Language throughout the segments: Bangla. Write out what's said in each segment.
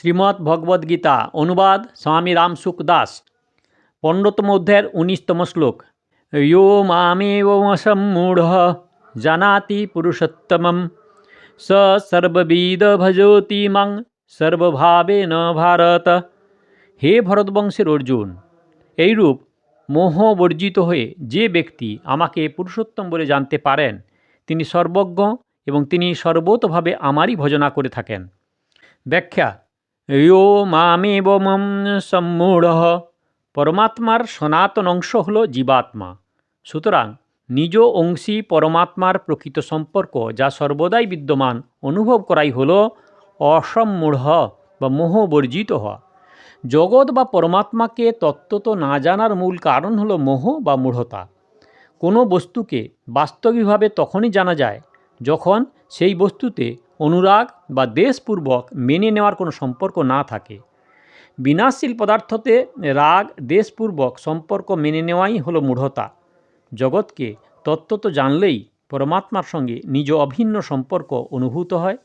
শ্রীমদ্ ভগবদ্গীতা অনুবাদ স্বামী রামসুখ দাস, পনেরোতম অধ্যায়ের উনিশতম শ্লোক। ইয়ো মামেবমসম্মূঢ় জানাতি পুরুষোত্তমম। স সর্ববিদ ভজতি মাং সর্বভাবে ন ভারত। হে ভরতবংশের অর্জুন, এইরূপ মোহ বর্জিত হয়ে যে ব্যক্তি আমাকে পুরুষোত্তম বলে জানতে পারেন, তিনি সর্বজ্ঞ এবং তিনি সর্বতভাবে আমারই ভজনা করে থাকেন। ব্যাখ্যা ইয়ো মামেব মম সম্মূঢ় পরমাত্মার সনাতন অংশ হল জীবাত্মা সুতরাং নিজ অংশী পরমাত্মার প্রকৃত সম্পর্ক যা সর্বদাই বিদ্যমান অনুভব করাই হল অসম্মূঢ় বা মোহবর্জিত হওয়া। জগৎ বা পরমাত্মাকে তত্ত্বত না জানার মূল কারণ হলো মোহ বা মূঢ়তা। কোনো বস্তুকে বাস্তবিকভাবে তখনই জানা যায় যখন সেই বস্তুতে অনুরাগ বা দেশপূর্বক মেনে নেওয়ার কোনো সম্পর্ক না থাকে। বিনাশশীল পদার্থতে রাগ, দেশপূর্বক সম্পর্ক মেনে নেওয়াই হলো মূঢ়তা। জগৎকে তত্ত্বত জানলেই পরমাত্মার সঙ্গে নিজ অভিন্ন সম্পর্ক অনুভূত হয়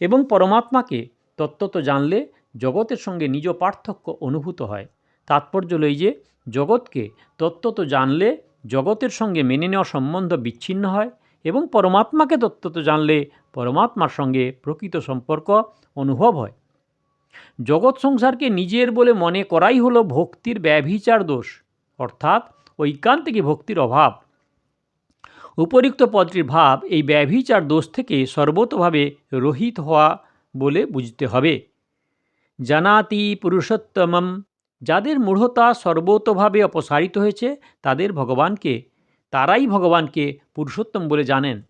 এবং পরমাত্মাকে তত্ত্বত জানলে জগতের সঙ্গে নিজ পার্থক্য অনুভূত হয়। তাৎপর্য লই যে, জগৎকে তত্ত্বত জানলে জগতের সঙ্গে মেনে নেওয়া সম্বন্ধ বিচ্ছিন্ন হয় এবং পরমাত্মাকে তত্ত্বত জানলে পরমাত্মার সঙ্গে প্রকৃত সম্পর্ক অনুভব হয়। জগৎ সংসারকে নিজের বলে মনে করাই হলো ভক্তির ব্যভিচার দোষ, অর্থাৎ ঐকান্তিকী ভক্তির অভাব। উপরিক্ত পদটির ভাব এই ব্যভিচার দোষ থেকে সর্বতভাবে রহিত হওয়া বলে বুঝতে হবে। জানাতি পুরুষোত্তমম, যাদের মূঢ়তা সর্বতভাবে অপসারিত হয়েছে, তাদের ভগবানকে তারাই ভগবানকে পুরুষোত্তম বলে জানেন।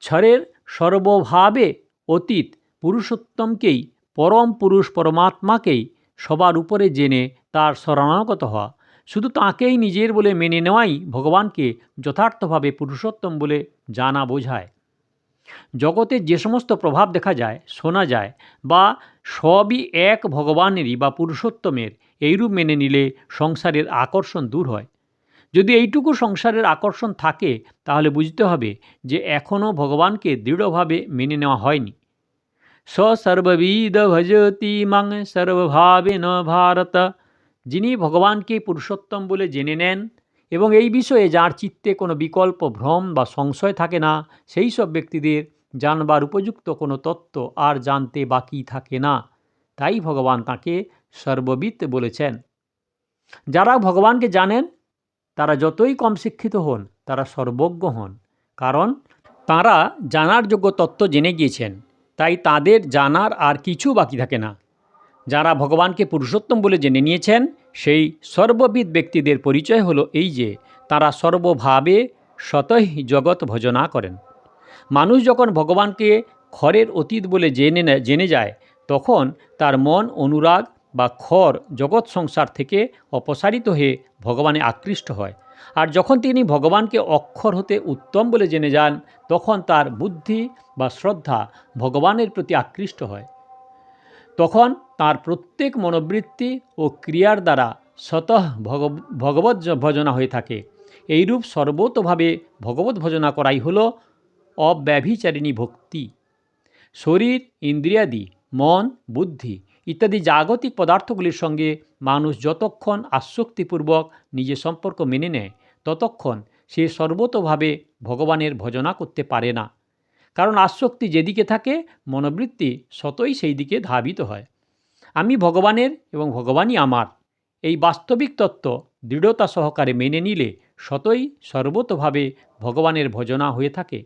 ছরের সর্বভাবে অতীত পুরুষোত্তমকেই, পরম পুরুষ পরমাত্মাকেই সবার উপরে জেনে তার শরণাগত হওয়া। শুধু তাঁকেই নিজের বলে মেনে নেওয়াই ভগবানকে যথার্থভাবে পুরুষোত্তম বলে জানা বোঝায়। জগতের যে সমস্ত প্রভাব দেখা যায়, শোনা যায়, বা সবই এক ভগবানেরই বা পুরুষোত্তমের, এইরূপ মেনে নিলে সংসারের আকর্ষণ দূর হয়। যদি এইটুকু সংসারের আকর্ষণ থাকে, তাহলে বুঝতে হবে যে এখনও ভগবানকে দৃঢ়ভাবে মেনে নেওয়া হয়নি। সর্ববিদ ভজতি মাং সর্বভাবে ন ভারত। যিনি ভগবানকে পুরুষোত্তম বলে জেনে নেন এবং এই বিষয়ে যার চিত্তে কোনো বিকল্প ভ্রম বা সংশয় থাকে না, সেই সব ব্যক্তিদের জানবার উপযুক্ত কোনো তত্ত্ব আর জানতে বাকি থাকে না। তাই ভগবান তাকে সর্ববিদ বলেছেন। যারা ভগবানকে জানেন তারা যতই কম শিক্ষিত হন, তারা সর্বজ্ঞ হন। কারণ তারা জানার যোগ্য তত্ত্ব জেনে গিয়েছেন, তাই তাদের জানার আর কিছু বাকি থাকে না। যারা ভগবানকে পুরুষোত্তম বলে জেনে নিয়েছেন, সেই সর্ববিদ ব্যক্তিদের পরিচয় হলো এই যে, তারা সর্বভাবে স্বতই জগৎ ভজনা করেন। মানুষ যখন ভগবানকে খরের অতীত বলে জেনে জেনে যায়, তখন তার মন অনুরাগ বা খর জগৎ সংসার থেকে অপসারিত হয়ে ভগবানে আকৃষ্ট হয়। আর যখন তিনি ভগবানকে অক্ষর হতে উত্তম বলে জেনে যান, তখন তার বুদ্ধি বা শ্রদ্ধা ভগবানের প্রতি আকৃষ্ট হয়। তখন তার প্রত্যেক মনোবৃত্তি ও ক্রিয়ার দ্বারা স্বতঃ ভগ ভগবত ভজনা হয়ে থাকে। এইরূপ সর্বতভাবে ভগবত ভজনা করাই হল অব্যভিচারিণী ভক্তি। শরীর, ইন্দ্রিয়াদি, মন, বুদ্ধি ইত্যাদি জাগতিক পদার্থগুলির সঙ্গে মানুষ যতক্ষণ আসক্তিপূর্বক নিজের সম্পর্ক মেনে নেয়, ততক্ষণ সে সর্বতভাবে ভগবানের ভজনা করতে পারে না। কারণ আসক্তি যেদিকে থাকে, মনোবৃত্তি সতই সেই দিকে ধাবিত হয়। আমি ভগবানের এবং ভগবানই আমার। এই বাস্তবিক তত্ত্ব দৃঢ়তা সহকারে মেনে নিলে সতই সর্বতভাবে ভগবানের ভজনা হয়ে থাকে।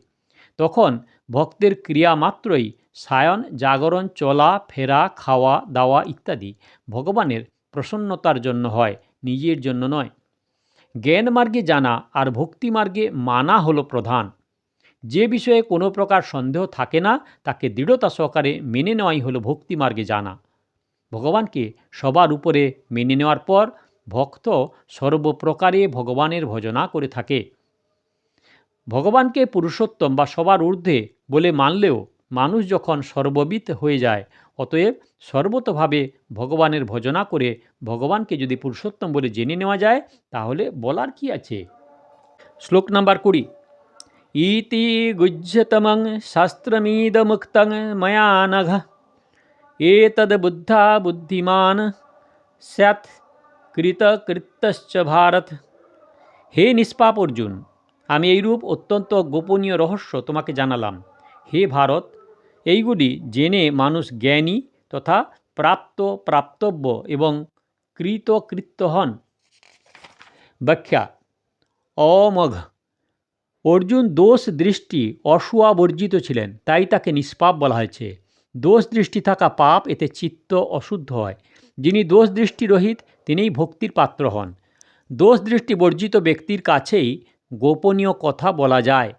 তখন ভক্তের ক্রিয়া মাত্রই সায়ন, জাগরণ, চলা, ফেরা, খাওয়া, দাওয়া ইত্যাদি ভগবানের প্রসন্নতার জন্য হয়, নিজের জন্য নয়। জ্ঞান মার্গে জানা আর ভক্তি মার্গে মানা হলো প্রধান। যে বিষয়ে কোনো প্রকার সন্দেহ থাকে না, তাকে দৃঢ়তা সহকারে মেনে নেওয়াই হলো ভক্তি মার্গে জানা। ভগবানকে সবার উপরে মেনে নেওয়ার পর ভক্ত সর্বপ্রকারে ভগবানের ভজনা করে থাকে। ভগবানকে পুরুষোত্তম বা সবার ঊর্ধ্বে বলে মানলেও মানুষ যখন সর্ববিত হয়ে যায়, অতএব সর্বতভাবে ভগবানের ভজনা করে ভগবানকে যদি পুরুষোত্তম বলে জেনে নেওয়া যায়, তাহলে বলার কি আছে? শ্লোক নাম্বার কুড়ি। ইতি গুজ্যতমং শাস্ত্রমিদমুক্তং ময়া নঘ। এতদ বুদ্ধা বুদ্ধিমান, স্যাৎ কৃতকৃত্যশ্চ ভারত। হে নিষ্পাপ অর্জুন, আমি এইরূপ অত্যন্ত গোপনীয় রহস্য তোমাকে জানালাম। হে ভারত এইগুলি জেনে মানুষ জ্ঞানী তথা প্রাপ্ত প্রাপ্তব্য এবং কৃতকৃত্য হন। ব্যাখ্যা, অমঘ। অর্জুন দোষ দৃষ্টি অসুয়াবর্জিত ছিলেন, তাই তাকে নিষ্পাপ বলা হয়েছে। দোষ দৃষ্টি থাকা পাপ, এতে চিত্ত অশুদ্ধ হয়। যিনি দোষ দৃষ্টি রহিত, তিনিই ভক্তির পাত্র হন। দোষ দৃষ্টি বর্জিত ব্যক্তির কাছেই গোপনীয় কথা বলা যায়।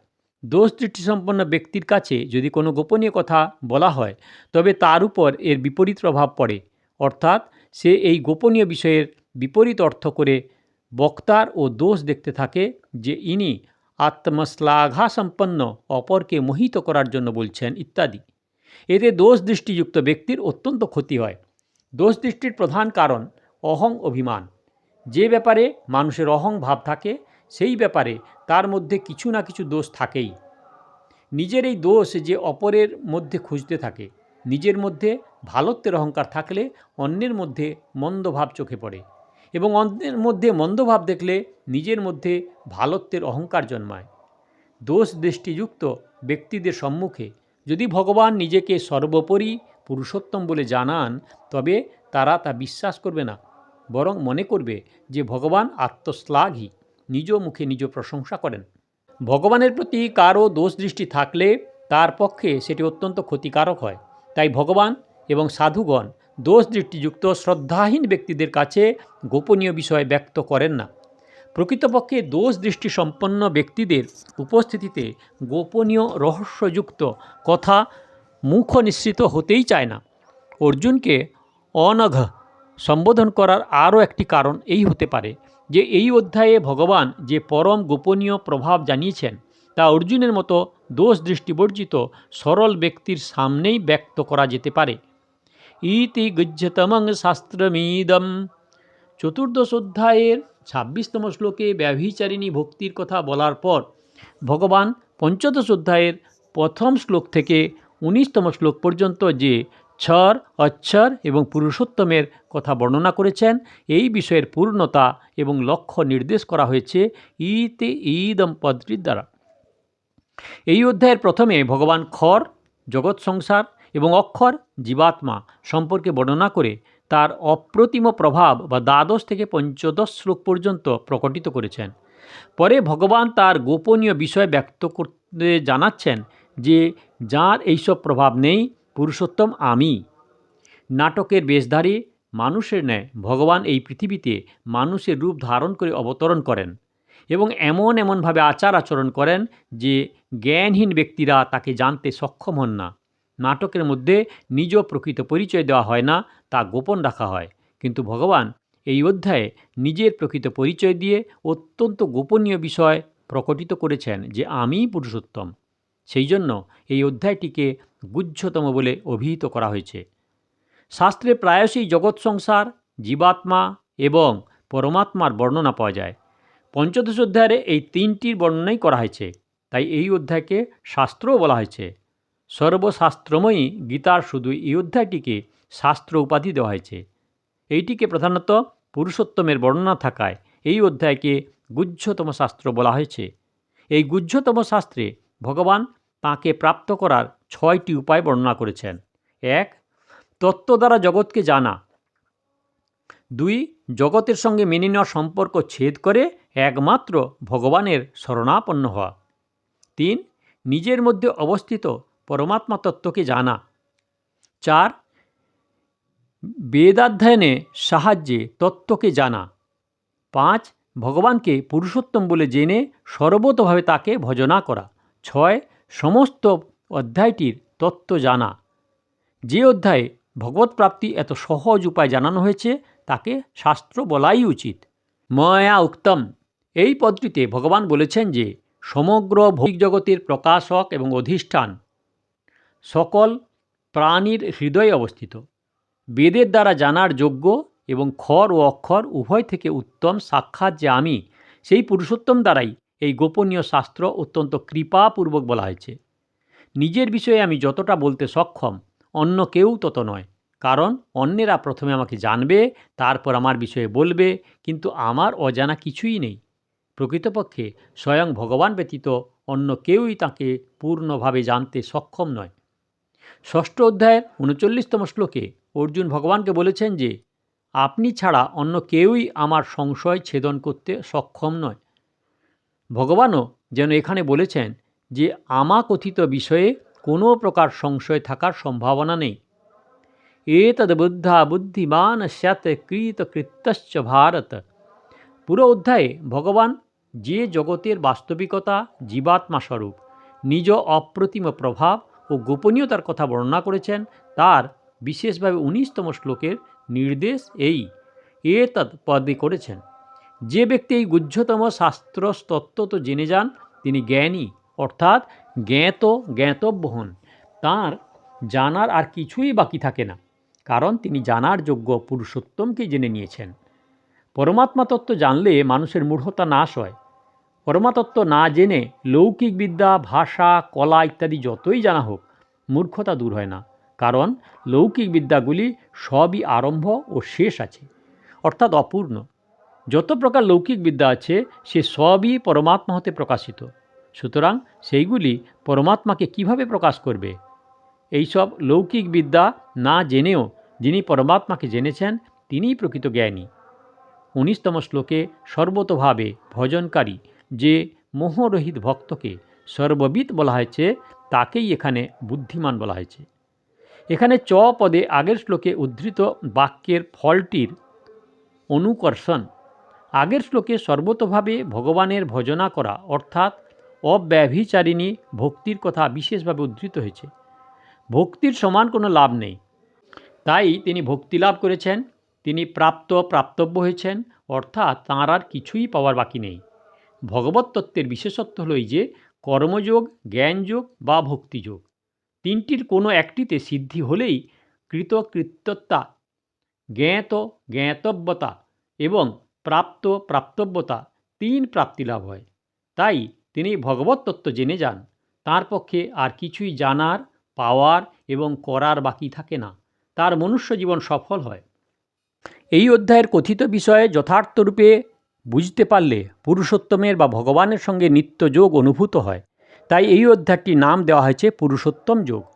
দোষ দৃষ্টিসম্পন্ন ব্যক্তির কাছে যদি কোনো গোপনীয় কথা বলা হয়, তবে তার উপর এর বিপরীত প্রভাব পড়ে। অর্থাৎ সে এই গোপনীয় বিষয়ের বিপরীত অর্থ করে বক্তার ও দোষ দেখতে থাকে যে ইনি আত্মশ্লাঘাসম্পন্ন অপরকে মোহিত করার জন্য বলছেন ইত্যাদি। এতে দোষ দৃষ্টিযুক্ত ব্যক্তির অত্যন্ত ক্ষতি হয়। দোষ দৃষ্টির প্রধান কারণ অহং অভিমান। যে ব্যাপারে মানুষের অহং ভাব থাকে, সেই ব্যাপারে তার মধ্যে কিছু না কিছু দোষ থাকেই। নিজের এই দোষ যে অপরের মধ্যে খুঁজতে থাকে, নিজের মধ্যে ভালত্বের অহংকার থাকলে অন্যের মধ্যে মন্দভাব চোখে পড়ে এবং অন্যের মধ্যে মন্দভাব দেখলে নিজের মধ্যে ভালত্বের অহংকার জন্মায়। দোষ দৃষ্টিযুক্ত ব্যক্তিদের সম্মুখে যদি ভগবান নিজেকে সর্বোপরি পুরুষোত্তম বলে জানান, তবে তারা তা বিশ্বাস করবে না, বরং মনে করবে যে ভগবান আত্মশ্লাঘী। নিজ মুখে নিজ প্রশংসা করেন। ভগবানের প্রতি কারও দোষ দৃষ্টি থাকলে তার পক্ষে সেটি অত্যন্ত ক্ষতিকারক হয়। তাই ভগবান এবং সাধুগণ দোষ দৃষ্টিযুক্ত শ্রদ্ধাহীন ব্যক্তিদের কাছে গোপনীয় বিষয় ব্যক্ত করেন না। প্রকৃতপক্ষে দোষ দৃষ্টি সম্পন্ন ব্যক্তিদের উপস্থিতিতে গোপনীয় রহস্যযুক্ত কথা মুখ নিঃসৃত হতেই চায় না। অর্জুনকে অনঘ সম্বোধন করার আরও একটি কারণ এই হতে পারে। যে এই অধ্যায়ে ভগবান যে পরম গোপনীয় প্রভাব জানিয়েছেন, তা অর্জুনের মতো দোষ দৃষ্টিবর্জিত সরল ব্যক্তির সামনেই ব্যক্ত করা যেতে পারে। ইতি গুজ্জতমং শাস্ত্রমিদম। চতুর্দশ অধ্যায়ের ছাব্বিশতম শ্লোকে ব্যভিচারিণী ভক্তির কথা বলার পর ভগবান পঞ্চদশ অধ্যায়ের প্রথম শ্লোক থেকে উনিশতম শ্লোক পর্যন্ত যে ছর অচ্ছর এবং পুরুষোত্তমের কথা বর্ণনা করেছেন। এই বিষয়ের পূর্ণতা এবং লক্ষ্য নির্দেশ করা হয়েছে ইতে ঈদম পদটির দ্বারা। এই অধ্যায়ের প্রথমে ভগবান খর, জগৎ সংসার এবং অক্ষর, জীবাত্মা সম্পর্কে বর্ণনা করে তার অপ্রতিম প্রভাব বা দ্বাদশ থেকে পঞ্চদশ শ্লোক পর্যন্ত প্রকটিত করেছেন। পরে ভগবান তার গোপনীয় বিষয় ব্যক্ত করতে জানাচ্ছেন যে, যার এইসব প্রভাব নেই পুরুষোত্তম আমি। নাটকের বেশধারী, মানুষের ন্যায় ভগবান এই পৃথিবীতে মানুষের রূপ ধারণ করে অবতরণ করেন এবং এমন এমনভাবে আচার আচরণ করেন যে জ্ঞানহীন ব্যক্তিরা তাকে জানতে সক্ষম হন না। নাটকের মধ্যে নিজ প্রকৃত পরিচয় দেওয়া হয় না, তা গোপন রাখা হয়। কিন্তু ভগবান এই অধ্যায়ে নিজের প্রকৃত পরিচয় দিয়ে অত্যন্ত গোপনীয় বিষয় প্রকটিত করেছেন যে আমিই পুরুষোত্তম। সেই জন্য এই অধ্যায়টিকে গুহ্যতম বলে অভিহিত করা হয়েছে। শাস্ত্রে প্রায়শই জগৎ সংসার, জীবাত্মা এবং পরমাত্মার বর্ণনা পাওয়া যায়। পঞ্চদশ অধ্যায়ে এই তিনটির বর্ণনাই করা হয়েছে, তাই এই অধ্যায়কে শাস্ত্রও বলা হয়েছে। সর্বশাস্ত্রময়ী গীতার শুধু এই অধ্যায়টিকে শাস্ত্র উপাধি দেওয়া হয়েছে। এইটিকে প্রধানত পুরুষোত্তমের বর্ণনা থাকায় এই অধ্যায়কে গুহ্যতম শাস্ত্র বলা হয়েছে। এই গুহ্যতম শাস্ত্রে ভগবান তাঁকে প্রাপ্ত করার ছয়টি উপায় বর্ণনা করেছেন। এক, তত্ত্ব দ্বারা জগৎকে জানা। দুই, জগতের সঙ্গে মেনে নেওয়া সম্পর্ক ছেদ করে একমাত্র ভগবানের শরণাপন্ন হওয়া। তিন, নিজের মধ্যে অবস্থিত পরমাত্মা তত্ত্বকে জানা। চার, বেদাধ্যয়নে সাহায্যে তত্ত্বকে জানা। পাঁচ, ভগবানকে পুরুষোত্তম বলে জেনে সর্বতভাবে তাকে ভজনা করা। ছয়, সমস্ত অধ্যায়টির তত্ত্ব জানা। যে অধ্যায়ে ভগবত প্রাপ্তি এত সহজ উপায় জানানো হয়েছে, তাকে শাস্ত্র বলাই উচিত। ময়া উক্তম। এই পদটিতে ভগবান বলেছেন যে, সমগ্র ভৌতিক জগতের প্রকাশক এবং অধিষ্ঠান সকল প্রাণীর হৃদয়ে অবস্থিত। বেদের দ্বারা জানার যোগ্য এবং খর ও অক্ষর উভয় থেকে উত্তম সাক্ষাৎ যে আমি, সেই পুরুষোত্তম দ্বারাই এই গোপনীয় শাস্ত্র অত্যন্ত কৃপাপূর্বক বলা হয়েছে। নিজের বিষয়ে আমি যতটা বলতে সক্ষম, অন্য কেউ তত নয়। কারণ অন্যেরা প্রথমে আমাকে জানবে, তারপর আমার বিষয়ে বলবে, কিন্তু আমার অজানা কিছুই নেই। প্রকৃতপক্ষে স্বয়ং ভগবান ব্যতীত অন্য কেউই তাকে পূর্ণভাবে জানতে সক্ষম নয়। ষষ্ঠ অধ্যায়ের উনচল্লিশতম শ্লোকে অর্জুন ভগবানকে বলেছেন যে, আপনি ছাড়া অন্য কেউই আমার সংশয় ছেদন করতে সক্ষম নয়। ভগবানও যেন এখানে বলেছেন যে আমা কথিত বিষয়ে কোনো প্রকার সংশয় থাকার সম্ভাবনা নেই। এতদ বুদ্ধা বুদ্ধিমান স্যাত কৃত কৃত্যশ্চ ভারত। পুরো অধ্যায়ে ভগবান যে জগতের বাস্তবিকতা জীবাত্মা স্বরূপ নিজ অপ্রতিম প্রভাব ও গোপনীয়তার কথা বর্ণনা করেছেন, তার বিশেষভাবে উনিশতম শ্লোকের নির্দেশ এই এ তৎ পদে করেছেন। যে ব্যক্তি এই গুহ্যতম শাস্ত্র তত্ত্ব তো জেনে যান, তিনি জ্ঞানী, অর্থাৎ জ্ঞাত, জ্ঞাতব্য হন। তাঁর জানার আর কিছুই বাকি থাকে না, কারণ তিনি জানার যোগ্য পুরুষোত্তমকে জেনে নিয়েছেন। পরমাত্মা তত্ত্ব জানলে মানুষের মূঢ়তা নাশ হয়। পরমাতত্ত্ব না জেনে লৌকিক বিদ্যা, ভাষা, কলা ইত্যাদি যতই জানা হোক, মূর্খতা দূর হয় না, কারণ লৌকিক বিদ্যাগুলি সবই আরম্ভ ও শেষ আছে, অর্থাৎ অপূর্ণ। যত প্রকার লৌকিক বিদ্যা আছে, সে সবই পরমাত্মা হতে প্রকাশিত। সুতরাং সেইগুলি পরমাত্মাকে কীভাবে প্রকাশ করবে? এইসব লৌকিক বিদ্যা না জেনেও যিনি পরমাত্মাকে জেনেছেন, তিনিই প্রকৃত জ্ঞানী। উনিশতম শ্লোকে সর্বতভাবে ভজনকারী যে মোহরহিত ভক্তকে সর্ববিদ বলা হয়েছে, তাকেই এখানে বুদ্ধিমান বলা হয়েছে। এখানে চ পদে আগের শ্লোকে উদ্ধৃত বাক্যের ফলটির অনুকর্ষণ আগের শ্লোকে সর্বতভাবে ভগবানের ভজনা করা, অর্থাৎ অব্যভিচারিণী ভক্তির কথা বিশেষভাবে উদ্ধৃত হয়েছে। ভক্তির সমান কোনো লাভ নেই। তাই তিনি ভক্তি লাভ করেছেন, তিনি প্রাপ্ত প্রাপ্তব্য হয়েছেন, অর্থাৎ তাঁর আর কিছুই পাওয়ার বাকি নেই। ভগবত তত্ত্বের বিশেষত্ব হল এই যে, কর্মযোগ, জ্ঞানযোগ বা ভক্তিযোগ। তিনটির কোনো একটিতে সিদ্ধি হলেই কৃতকৃত্যতা, জ্ঞাত জ্ঞাতব্যতা এবং প্রাপ্ত প্রাপ্তব্যতা তিন প্রাপ্তি লাভ হয়। তাই তিনি ভগবত তত্ত্ব জেনে যান। তার পক্ষে আর কিছুই জানার, পাওয়ার এবং করার বাকি থাকে না। তার মনুষ্য জীবন সফল হয়। এই অধ্যায়ের কথিত বিষয়ে যথার্থরূপে বুঝতে পারলে পুরুষোত্তমের বা ভগবানের সঙ্গে নিত্য যোগ অনুভূত হয়। তাই এই অধ্যায়টির নাম দেওয়া হয়েছে পুরুষোত্তম যোগ।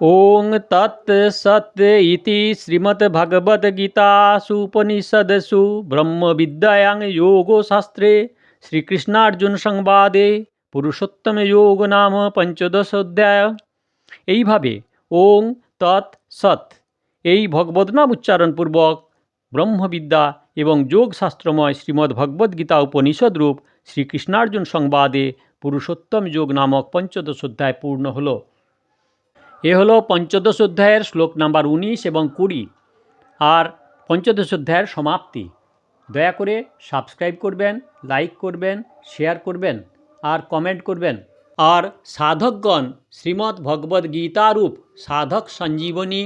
ওং তৎ সৎ ইতি শ্রীমদ্ভগবদ্গীতাসু উপনিষদসু ব্রহ্মবিদ্যায়াং যোগশাস্ত্রে শ্রীকৃষ্ণার্জুন সংবাদে পুরুষোত্তম যোগ নাম পঞ্চদশ অধ্যায় এইভাবে ওং তৎ সৎ এই ভগবদ্নাম উচ্চারণপূর্বক ব্রহ্মবিদ্যা এবং যোগশাস্ত্রময় শ্রীমদ্ ভগবদ্গীতা উপনিষদ রূপ শ্রীকৃষ্ণার্জুন সংবাদে পুরুষোত্তম যোগ নামক পঞ্চদশ অধ্যায় পূর্ণ হল। এ হলো পঞ্চদশ অধ্যায়ের শ্লোক নাম্বার উনিশ এবং কুড়ি। আর পঞ্চদশ অধ্যায়ের সমাপ্তি। দয়া করে সাবস্ক্রাইব করবেন, লাইক করবেন, শেয়ার করবেন আর কমেন্ট করবেন। আর সাধকগণ শ্রীমদ্ ভগবদ্ গীতারূপ সাধক সঞ্জীবনী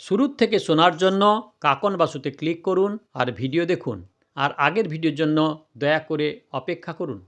শুরুর থেকে শোনার জন্য কাকন বাসুতে ক্লিক করুন আর ভিডিও দেখুন। আর আগের ভিডিওর জন্য দয়া করে অপেক্ষা করুন।